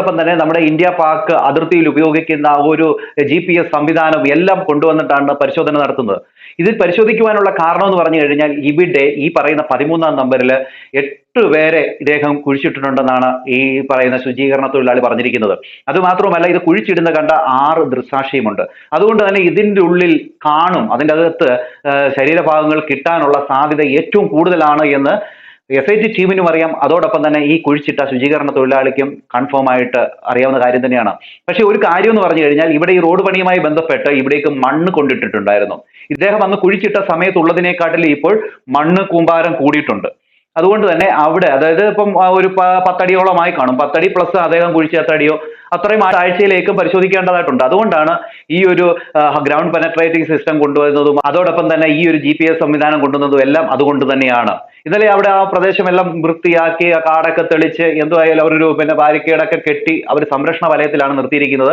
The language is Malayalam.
അതോടൊപ്പം തന്നെ നമ്മുടെ ഇന്ത്യ പാക് അതിർത്തിയിൽ ഉപയോഗിക്കുന്ന ഒരു ജി പി എസ് സംവിധാനം എല്ലാം കൊണ്ടുവന്നിട്ടാണ് പരിശോധന നടത്തുന്നത്. ഇതിൽ പരിശോധിക്കുവാനുള്ള കാരണം എന്ന് പറഞ്ഞു കഴിഞ്ഞാൽ ഇവിടെ ഈ പറയുന്ന പതിമൂന്നാം നമ്പറിൽ എട്ട് പേരെ ഇദ്ദേഹം കുഴിച്ചിട്ടിട്ടുണ്ടെന്നാണ് ഈ പറയുന്ന ശുചീകരണ തൊഴിലാളി പറഞ്ഞിരിക്കുന്നത്. അതുമാത്രവുമല്ല ഇത് കുഴിച്ചിടുന്ന കണ്ട ആറ് ദൃസാക്ഷിയുമുണ്ട് അതുകൊണ്ട് തന്നെ ഇതിന്റെ ഉള്ളിൽ കാണും അതിന്റെ അകത്ത് ശരീരഭാഗങ്ങൾ കിട്ടാനുള്ള സാധ്യത ഏറ്റവും കൂടുതലാണ് എന്ന് എസ് ഐ ടി ടീമിനും അറിയാം. അതോടൊപ്പം തന്നെ ഈ കുഴിച്ചിട്ട ശുചീകരണ തൊഴിലാളിക്കും കൺഫേം ആയിട്ട് അറിയാവുന്ന കാര്യം തന്നെയാണ്. പക്ഷേ ഒരു കാര്യം എന്ന് പറഞ്ഞു കഴിഞ്ഞാൽ ഇവിടെ ഈ റോഡ് പണിയുമായി ബന്ധപ്പെട്ട് ഇവിടേക്ക് മണ്ണ് കൊണ്ടിട്ടിട്ടുണ്ടായിരുന്നു. ഇദ്ദേഹം അന്ന് കുഴിച്ചിട്ട സമയത്തുള്ളതിനേക്കാട്ടിൽ ഇപ്പോൾ മണ്ണ് കൂമ്പാരം കൂടിയിട്ടുണ്ട്. അതുകൊണ്ട് തന്നെ അവിടെ അതായത് ഇപ്പം ഒരു പത്തടിയോളമായി കാണും. പത്തടി പ്ലസ് അദ്ദേഹം കുഴിച്ച എത്രടിയോ അത്രയും ആഴ്ചയിലേക്കും പരിശോധിക്കേണ്ടതായിട്ടുണ്ട്. അതുകൊണ്ടാണ് ഈ ഒരു ഗ്രൗണ്ട് പെനട്രേറ്റിംഗ് സിസ്റ്റം കൊണ്ടുവരുന്നതും അതോടൊപ്പം തന്നെ ഈ ഒരു ജി സംവിധാനം കൊണ്ടുവന്നതും എല്ലാം അതുകൊണ്ട് തന്നെയാണ്. ഇന്നലെ അവിടെ ആ പ്രദേശമെല്ലാം വൃത്തിയാക്കി ആ കാടൊക്കെ തെളിച്ച് എന്തുമായാലും അവരൊരു പിന്നെ ബാരിക്കേഡൊക്കെ കെട്ടി അവർ സംരക്ഷണ വലയത്തിലാണ് നിർത്തിയിരിക്കുന്നത്.